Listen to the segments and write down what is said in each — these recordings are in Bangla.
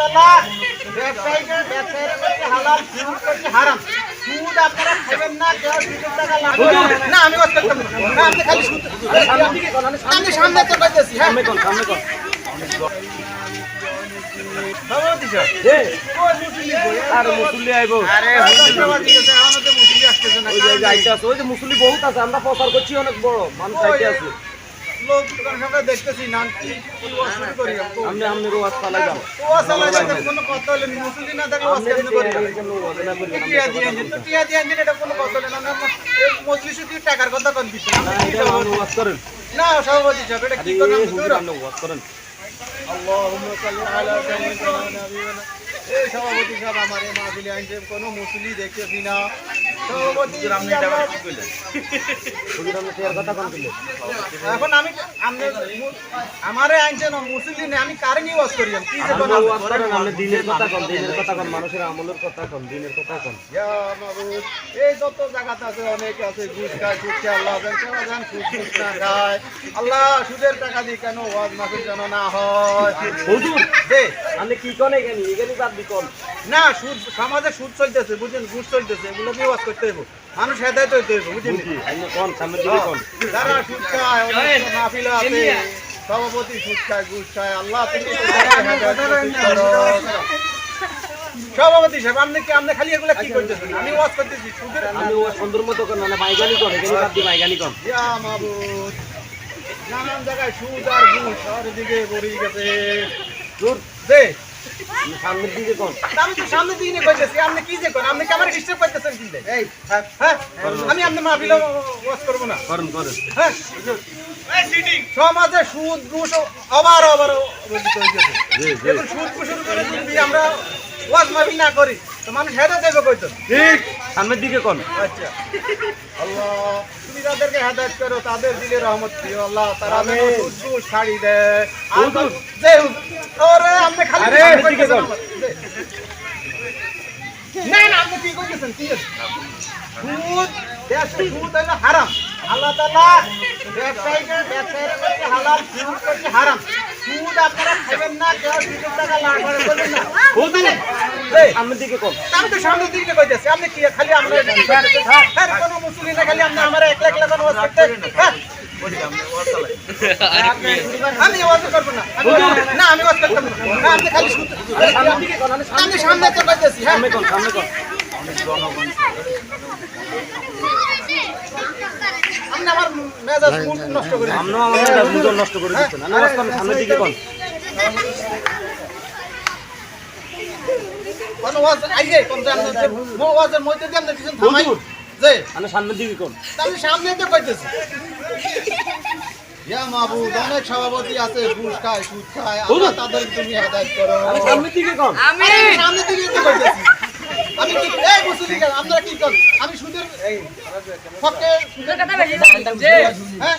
তাআলা ব্যবসায়ীকে ব্যবসায়ীরা করছে হালাল সুদ করছে হারাম। সুদ আপনারা খাবেন না কেউ সুদের টাকা লাভ না। না আমি ওয়াজ করতাম না না, আপনি খালি সুদ আমি সামনে তো কইতেছি হ্যাঁ সামনে কোন সামনে কোন মুসল্লি বহুত আছে আমরা প্রচার করছি অনেক বড় মানুষ আছে। লোক সামনে দেখতেছি নাম কি কি ওয়াজ শুরু করি আমি আমনে আমনে চালাই দাও ওয়াজ চালাইলে কোনো কথা হলে মুসলিম না থাকলে ওয়াজ আমনে করি টিয়া দিয়ে আনছেন, তো টিয়া দিয়ে আনছেন, এটা কোনো কথা হলো না। না, এই মজলিসে টাকার কথা কোন কিছু না। ওয়াজ করেন না, সভাপতি সাহেব, এটা কি। আপনি ওয়াজ করেন। এই সভাপতি সাহেব আমার মাহফিলে আনছে, কোনো মুসলি দেখতেছি না। সভাপতি, কোন এখন আমি আমনে- মু- আমারে আনছে না, মুসলি নেই, আমি কারে নিয়ে ওয়াজ করি? কি যে আপনি বানাবো? ওয়াজ করেন আপনি দিনের কথা কোন দিনের কথা কোন মানুষের আমলের কথা কোন দিনের কথা কোন? ইয়া মাবুদ, এই যত জায়গাতে আছে অনেক আছে ঘুষ খায় সুদ আল্লাহ জান কেন জান না খায়? আল্লাহ সুদের টাকা দিয়ে কেন ওয়াজ যেন না হয়? আপনি কি কোন এখানে? এখানে বাদ কোন না সুদ সমাজে সুদ চলতেছে বুঝছেন? ঘুষ চলতেছে এগুলো ওয়াজ করতে হইব। মানুষ হেদায়ত হইতে হইব বুঝছেন বুঝি আপনি কোন সামনের যারা সুদ খায় মাহফিল আছে সভাপতি সুদ খায় ঘুষ খায় আল্লাহ। সভাপতি সাহেব আপনি কি আপনি খালি এগুলা কি করতেছেন? আমি ওয়াজ করতেছি সুদের আমি ওয়াজ সুন্দর মতো কোন না বাইগানি কোন এখানে বাদ দি বাইগানি কোন ইয়া মাবুদ নানান জায়গায় সুদ আর ঘুষ চারিদিকে ভরে গেছে। দূর। দে সামনের দিকে কোন? আমি তো সামনে দিকে নিয়ে কইতেছি আপনি কি যে করেন? আপনি কি আমার ডিস্টার্ব করতেছেন কি এই হ্যাঁ হ্যাঁ? আমি আপনি মাহফিল ওয়াজ করব না। করেন করেন। হ্যাঁ? সমাজে সুদ ঘুষ আবার আবার এখন সুদ ঘুষের উপরে যদি আমরা ওয়াজ মাহফিল না করি তো মানুষ হেদা দেবে কইতো ঠিক। সামনের দিকে কোন? আচ্ছা। আল্লাহ তুমি তাদেরকে হেদায়ত করো তাদের দিলে রহমত দিও। আল্লাহ তারা ছাড়ি দেয়। আর হুজুর। যে ওরে আপনি খালি আরে। আমার, যে। না না আপনি কি কইতেছেন কি সুদ দেশে সুদ হলো হারাম। আল্লাহ তাআলা ব্যবসায়ীকে ব্যবসায়ীরা করছে হালাল সুদ করছে হারাম। সুদ আপনারা খাবেন না কেউ সুদের টাকা লাভ করবেন না। হুজুর এই, সামনের দিকে কোন আমি তো সামনের দিকে কইতেছি আপনি কি খালি আমরা হ্যাঁ কোনো মুসলিম না খালি আপনি আমার একলা একলা কোন ওয়াজ করতে হ্যাঁ। আমি ওয়াজ করব না আমি- না। আমি ওয়াজ করতাম না। না আপনি খালি সামনের দিকে কোন আমি আমি সামনে তো কইতেছি হ্যাঁ। সামনে কোন সামনে কোন আমার মেজাজ নষ্ট করে দিচ্ছেন। আমরা আমাদের নষ্ট করে দিচ্ছেন। না ওয়াজ করেন সামনের দিকে কোন সামনের দিকে কোন? সামনে তো কইতেছি। ইয়া মাহবুব অনেক সভাপতি আছে ঘুষ খায় সুদ খায় আল্লাহ তাদের তুমি হেদায়েত করো। আমি সামনের দিকে কোন? আমি সামনে দিকে তো কইতেছি। আমি কি এই মুসলিম আপনারা কি করেন? আমি সুদের পক্ষে সুদের হ্যাঁ তো নিষেধ। হ্যাঁ,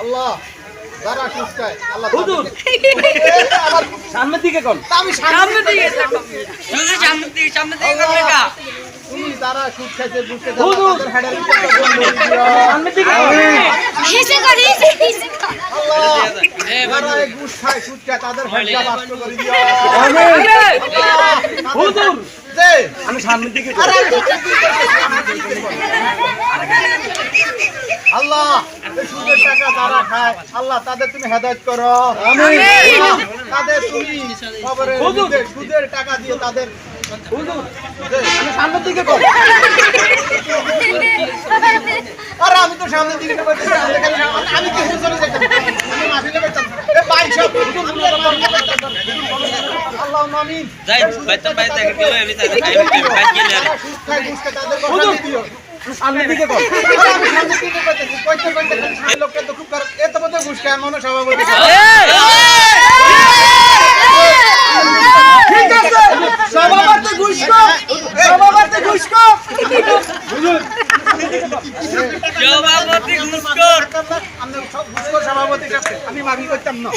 আল্লাহ। হুজুর। সামনের দিকে কোন? আমি সামনে সামনে দিকে দিকে দিকে হুজুর। করে দিও। সামনের দিকে কোন দিও। হুজুর। আমি সামনের দিকে? আল্লাহ সুদের টাকা যারা খায় আল্লাহ তাদের তুমি হেদায়েত করো। তাদের তুমি সুদের- টাকা দিয়ে তাদের হুজুর। আমি সামনের দিকে আরে আমি তো সামনের দিকে আমি কি হুজুরে যেতাম? আমি মাহফিলে করতাম। এ ভাই সব, আমি আর মাহফিলে করতাম না। আল্লাহুম্মা আমিন। যাই বাইতে বাইতে গেলে আমি তাই বাইতে গেলে যারা সুদ খায়, ঘুষ খায়, তাদের কথা দিও। সামনের দিকে কর আমি সামনের দিকে কইতেছি, কইতে কইতে খালি লোকটা তো খুব খারাপ। এত বড় ঘুষ খায়, মনে সভাপতি। ঠিক আছে, সভাপতি ঘুষ খাও, সভাপতি ঘুষ খাও। সভাপতি ঘুষখোর আমরা সব ঘুষখোর সভাপতি আমি মাফি করতাম না